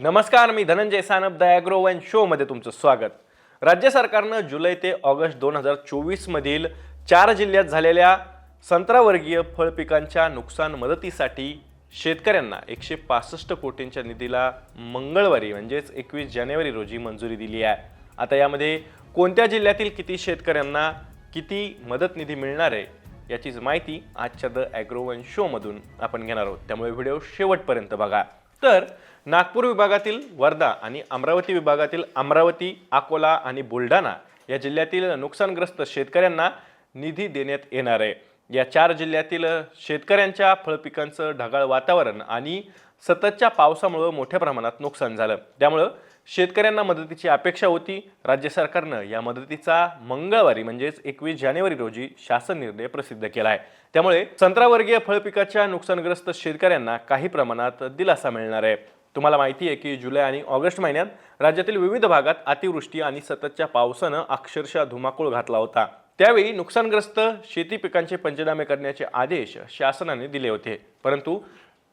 नमस्कार मी Dhananjay Sanap the agro one शोमध्ये तुमचं स्वागत. राज्य सरकारनं जुलै ते ऑगस्ट दोन हजार चोवीसमधील चार जिल्ह्यात झालेल्या संत्रावर्गीय फळ पिकांच्या नुकसान मदतीसाठी शेतकऱ्यांना एकशे पासष्ट कोटींच्या निधीला मंगळवारी म्हणजेच एकवीस जानेवारी रोजी मंजुरी दिली आहे. आता यामध्ये कोणत्या जिल्ह्यातील किती शेतकऱ्यांना किती मदत निधी मिळणार आहे याचीच माहिती आजच्या द ॲग्रो वन शोमधून आपण घेणार आहोत. त्यामुळे व्हिडिओ शेवटपर्यंत बघा. तर नागपूर विभागातील वर्धा आणि अमरावती विभागातील अमरावती अकोला आणि बुलढाणा या जिल्ह्यातील नुकसानग्रस्त शेतकऱ्यांना निधी देण्यात येणार आहे. या चार जिल्ह्यातील शेतकऱ्यांच्या फळपिकांचं ढगाळ वातावरण आणि सततच्या पावसामुळं मोठ्या प्रमाणात नुकसान झालं. त्यामुळं शेतकऱ्यांना मदतीची अपेक्षा होती. राज्य सरकारनं या मदतीचा मंगळवारी म्हणजेच एकवीस जानेवारी रोजी शासन निर्णय प्रसिद्ध केला आहे त्यामुळे संत्रावर्गीय फळपिकाच्या नुकसानग्रस्त शेतकऱ्यांना काही प्रमाणात दिलासा मिळणार आहे. तुम्हाला माहिती आहे की जुलै आणि ऑगस्ट महिन्यात राज्यातील विविध भागात अतिवृष्टी आणि सततच्या पावसानं अक्षरशः धुमाकूळ घातला होता. त्यावेळी नुकसानग्रस्त शेती पिकांचे पंचनामे करण्याचे आदेश शासनाने दिले होते. परंतु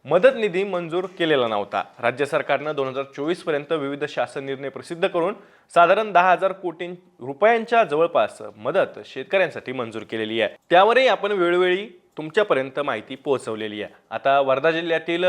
मदत निधी मंजूर केलेला नव्हता. राज्य सरकारनं दोन हजार चोवीसपर्यंत विविध शासन निर्णय प्रसिद्ध करून साधारण दहा हजार कोटी रुपयांच्या जवळपास मदत शेतकऱ्यांसाठी मंजूर केलेली आहे. त्यावरही आपण वेळोवेळी तुमच्यापर्यंत माहिती पोहोचवलेली आहे. आता वर्धा जिल्ह्यातील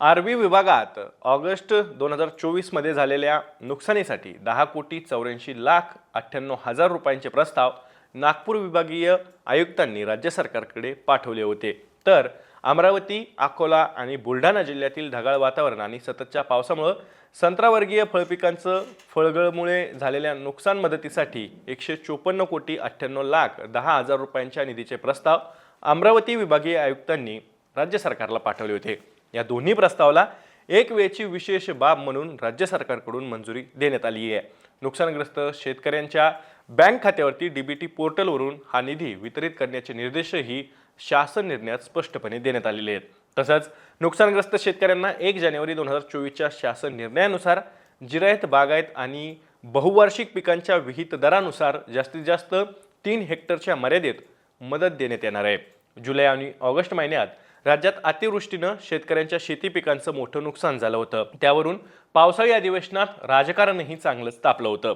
आरबी विभागात ऑगस्ट दोन हजार चोवीसमध्ये झालेल्या नुकसानीसाठी दहा कोटी चौऱ्याऐंशी लाख अठ्ठ्याण्णव हजार रुपयांचे प्रस्ताव नागपूर विभागीय आयुक्तांनी राज्य सरकारकडे पाठवले होते. तर अमरावती अकोला आणि बुलढाणा जिल्ह्यातील ढगाळ वातावरण आणि सततच्या पावसामुळं संत्रावर्गीय फळपिकांचं फळगळमुळे झालेल्या नुकसान मदतीसाठी एकशे चोपन्न कोटी अठ्ठ्याण्णव लाख दहा हजार रुपयांच्या निधीचे प्रस्ताव अमरावती विभागीय आयुक्तांनी राज्य सरकारला पाठवले होते. या दोन्ही प्रस्तावाला एक वेळची विशेष बाब म्हणून राज्य सरकारकडून मंजुरी देण्यात आली आहे. नुकसानग्रस्त शेतकऱ्यांच्या बँक खात्यावरती डीबीटी पोर्टलवरून हा निधी वितरित करण्याचे निर्देशही शासन निर्णयात स्पष्टपणे देण्यात आलेले आहेत. तसंच नुकसानग्रस्त शेतकऱ्यांना एक जानेवारी दोन हजार चोवीसच्या शासन निर्णयानुसार जिरायत बागायत आणि बहुवार्षिक पिकांच्या विहित दरानुसार जास्तीत जास्त तीन हेक्टरच्या मर्यादेत मदत देण्यात येणार आहे. जुलै आणि ऑगस्ट महिन्यात राज्यात अतिवृष्टीनं शेतकऱ्यांच्या शेती पिकांचं मोठं नुकसान झालं होतं. त्यावरून पावसाळी अधिवेशनात राजकारणही चांगलंच तापलं होतं.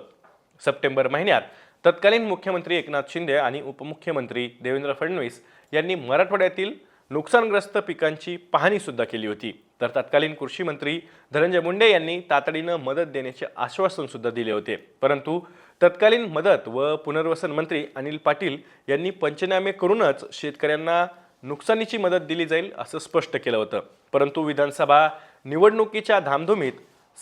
सप्टेंबर महिन्यात. तत्कालीन मुख्यमंत्री एकनाथ शिंदे आणि उपमुख्यमंत्री देवेंद्र फडणवीस यांनी मराठवाड्यातील नुकसानग्रस्त पिकांची पाहणीसुद्धा केली होती. तर तत्कालीन कृषी मंत्री धनंजय मुंडे यांनी तातडीनं मदत देण्याचे आश्वासनसुद्धा दिले होते. परंतु तत्कालीन मदत व पुनर्वसन मंत्री अनिल पाटील यांनी पंचनामे करूनच शेतकऱ्यांना नुकसानीची मदत दिली जाईल असं स्पष्ट केलं होतं. परंतु विधानसभा निवडणुकीच्या धामधुमीत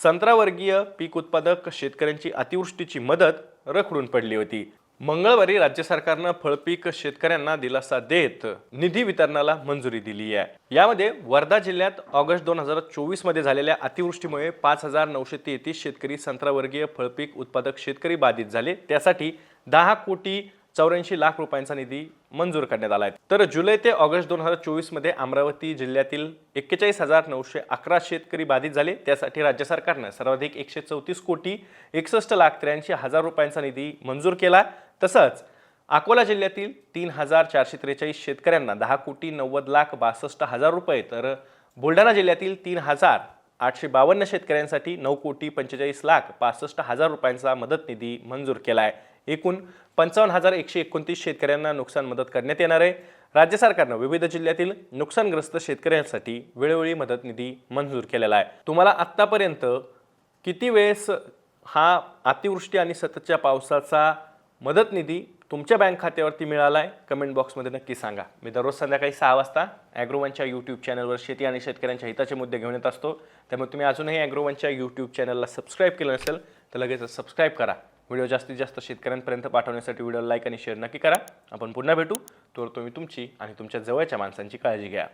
संत्रावर्गीय पीक उत्पादक शेतकऱ्यांची अतिवृष्टीची मदत रखडून पडली होती. मंगळवारी राज्य सरकारनं फळपीक शेतकऱ्यांना दिलासा देत निधी वितरणाला मंजुरी दिली आहे. यामध्ये वर्धा जिल्ह्यात ऑगस्ट दोन हजार चोवीसमध्ये झालेल्या अतिवृष्टीमुळे पाच हजार नऊशे तेहतीस शेतकरी संत्रावर्गीय फळपीक उत्पादक शेतकरी बाधित झाले. त्यासाठी दहा कोटी चौऱ्याऐंशी लाख रुपयांचा निधी मंजूर करण्यात आला आहे. तर जुलै ते ऑगस्ट दोन हजार चोवीसमध्ये अमरावती जिल्ह्यातील एक्केचाळीस हजार नऊशे अकरा शेतकरी बाधित झाले. त्यासाठी राज्य सरकारनं सर्वाधिक एकशे चौतीस कोटी एकसष्ट लाख त्र्याऐंशी हजार रुपयांचा निधी मंजूर केला. तसंच अकोला जिल्ह्यातील तीन हजार चारशे त्रेचाळीस शेतकऱ्यांना दहा कोटी नव्वद लाख बासष्ट हजार रुपये तर बुलढाणा जिल्ह्यातील तीन हजार आठशे बावन्न शेतकऱ्यांसाठी नऊ कोटी पंचेचाळीस लाख पासष्ट हजार रुपयांचा मदत निधी मंजूर केला आहे एकूण पंचावन्न हजार एकशे एकोणतीस शेतकऱ्यांना नुकसान मदत करण्यात येणार आहे. राज्य सरकारनं विविध जिल्ह्यातील नुकसानग्रस्त शेतकऱ्यांसाठी वेळोवेळी मदत निधी मंजूर केलेला आहे. तुम्हाला आत्तापर्यंत किती वेळेस हा अतिवृष्टी आणि सततच्या पावसाचा मदत निधी तुमच्या बँक खात्यावरती मिळाला आहे कमेंट बॉक्समध्ये नक्की सांगा. मी दररोज संध्याकाळी सहा वाजता ॲग्रोवनच्या यूट्यूब चॅनलवर शेती आणि शेतकऱ्यांच्या हिताचे मुद्दे घेऊन येत असतो. त्यामुळे तुम्ही अजूनही ॲग्रोवनच्या यूट्यूब चॅनलला सबस्क्राईब केलं नसेल तर लगेच सबस्क्राईब करा. व्हिडिओ जास्तीत जास्त शेतकऱ्यांपर्यंत पाठवण्यासाठी व्हिडिओ लाईक आणि शेअर नक्की करा. आपण पुन्हा भेटू. तर तुम्ही तुमची आणि तुमच्या जवळच्या माणसांची काळजी घ्या.